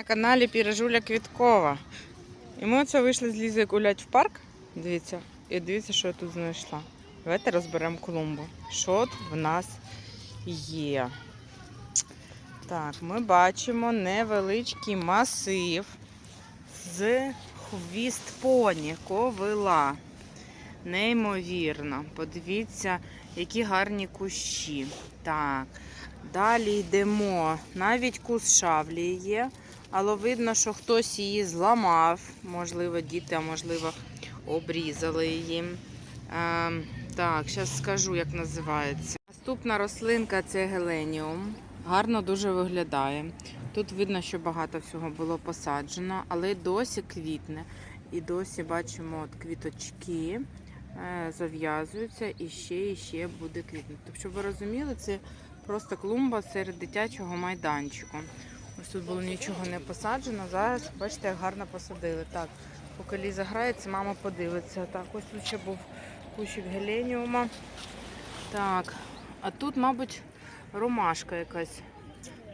На каналі Піражуля Квіткова. І ми оце вийшли з Лізою гуляти в парк. Дивіться, і дивіться, що я тут знайшла. Давайте розберемо клумбу. Що тут в нас є? Так, ми бачимо невеличкий масив з хвіст поні, ковила. Неймовірно. Подивіться, які гарні кущі. Так. Далі йдемо. Навіть кус шавлі є, але видно, що хтось її зламав. Можливо, діти, а можливо, обрізали її. Е, так, зараз скажу, як називається. Наступна рослинка це геленіум. Гарно дуже виглядає. Тут видно, що багато всього було посаджено, але досі квітне. І досі бачимо от квіточки е, зав'язуються і ще і ще буде квітнути. Тобто, щоб ви розуміли, це просто клумба серед дитячого майданчику. Ось тут було нічого не посаджено. Зараз бачите, як гарно посадили. Так, поки Ліза грається, мама подивиться. Так, ось тут ще був кущик геленіума. Так, а тут, мабуть, ромашка якась.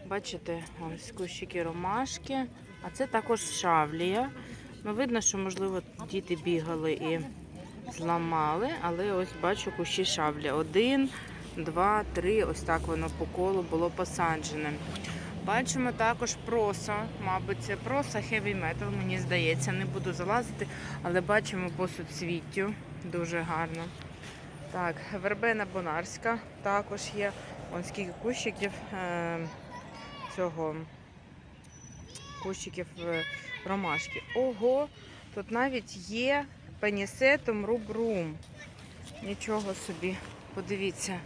Бачите, ось кущики ромашки. А це також шавлія. Ну, видно, що, можливо, діти бігали і зламали, але ось бачу кущі шавлі. Один, два, три. Ось так воно по колу було посаджене. Бачимо також проса. Мабуть, це проса heavy metal, мені здається, не буду залазити, але бачимо по суцвіттю. Дуже гарно. Так, вербена бонарська також є. Ось скільки кущиків е, цього кущиків е, ромашки. Ого, тут навіть є пенісетум рубрум. Нічого собі, подивіться.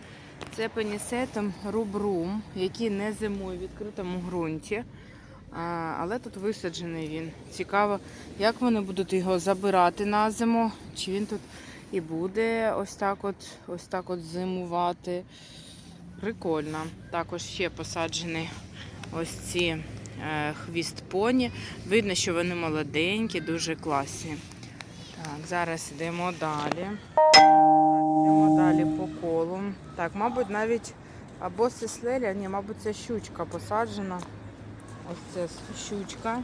Це пенісетум рубрум, який не зимує в відкритому ґрунті. Але тут висаджений він. Цікаво, як вони будуть його забирати на зиму, чи він тут і буде ось так от, ось так от зимувати. Прикольно. Також ще посаджені ось ці е, хвіст поні. Видно, що вони молоденькі, дуже класні. Так, зараз йдемо далі. Йдемо далі по колу. Так, мабуть, навіть або сеслеля, ні, мабуть, це щучка посаджена. Ось це щучка.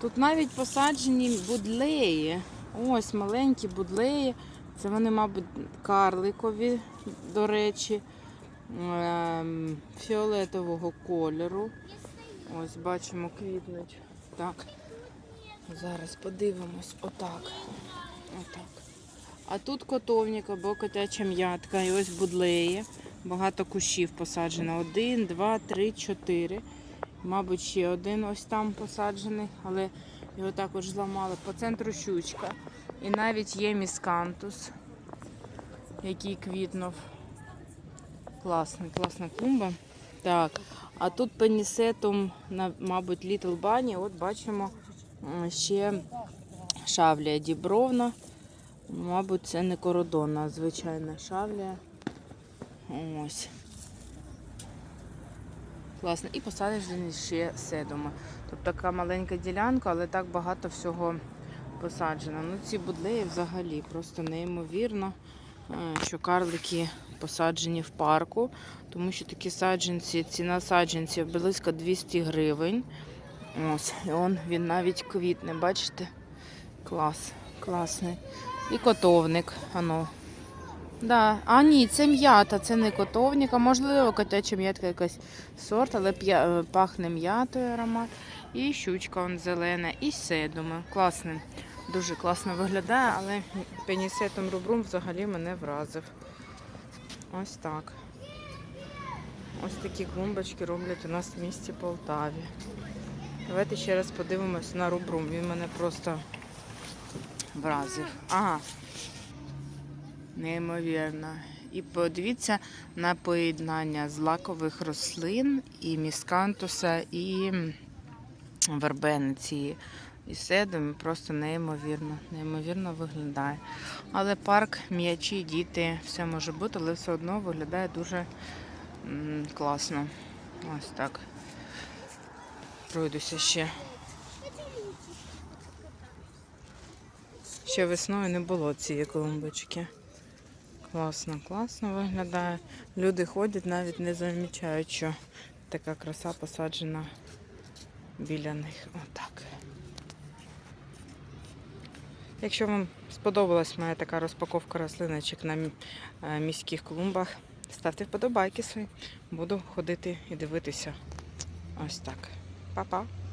Тут навіть посаджені будлеї. Ось маленькі будлеї. Це вони, мабуть, карликові, до речі, ем, фіолетового кольору. Ось бачимо, квітнуть. Так. Зараз подивимось. Отак. Отак. А тут котовник або котяча м'ятка. І ось будлеї. Багато кущів посаджено. Один, два, три, чотири. Мабуть, ще один ось там посаджений, але його також зламали. По центру щучка. І навіть є міскантус, який квітнув. Класний, класна клумба. Так, а тут пенісетум, на- мабуть, Little Bunny. От бачимо ще шавлія дібровна. Мабуть, це не кородонна, а звичайна шавлія. Ось. Класно. І посаджені ще седуми. Тобто така маленька ділянка, але так багато всього посаджено. Ну, ці будлеї взагалі просто неймовірно, е, що карлики посаджені в парку, тому що такі саджанці, ціна саджанців близько 200 гривень. Ось, і он він навіть квітне, бачите? Клас, класний. І котовник. Ано. Да. А ні, це м'ята, це не котовник, а можливо котяча м'ятка якась сорт, але е, пахне м'ятою аромат. І щучка он зелена, і седуми. Класний. Дуже класно виглядає, але пенісетом рубрум взагалі мене вразив. Ось так. Ось такі клумбочки роблять у нас в місті Полтаві. Давайте ще раз подивимось на рубрум. Він мене просто вразив. Ага. Неймовірно. І подивіться на поєднання злакових рослин і міскантуса, і вербени. І седом просто неймовірно, неймовірно виглядає. Але парк, м'ячі, діти, все може бути, але все одно виглядає дуже м, класно. Ось так. Пройдуся ще. Ще весною не було цієї клумбочки. Класно, класно виглядає. Люди ходять, навіть не замічають, що така краса посаджена біля них. Отак. Якщо вам сподобалась моя така розпаковка рослиночок на е, міських клумбах, ставте вподобайки свої. Буду ходити і дивитися. Ось так. Па-па!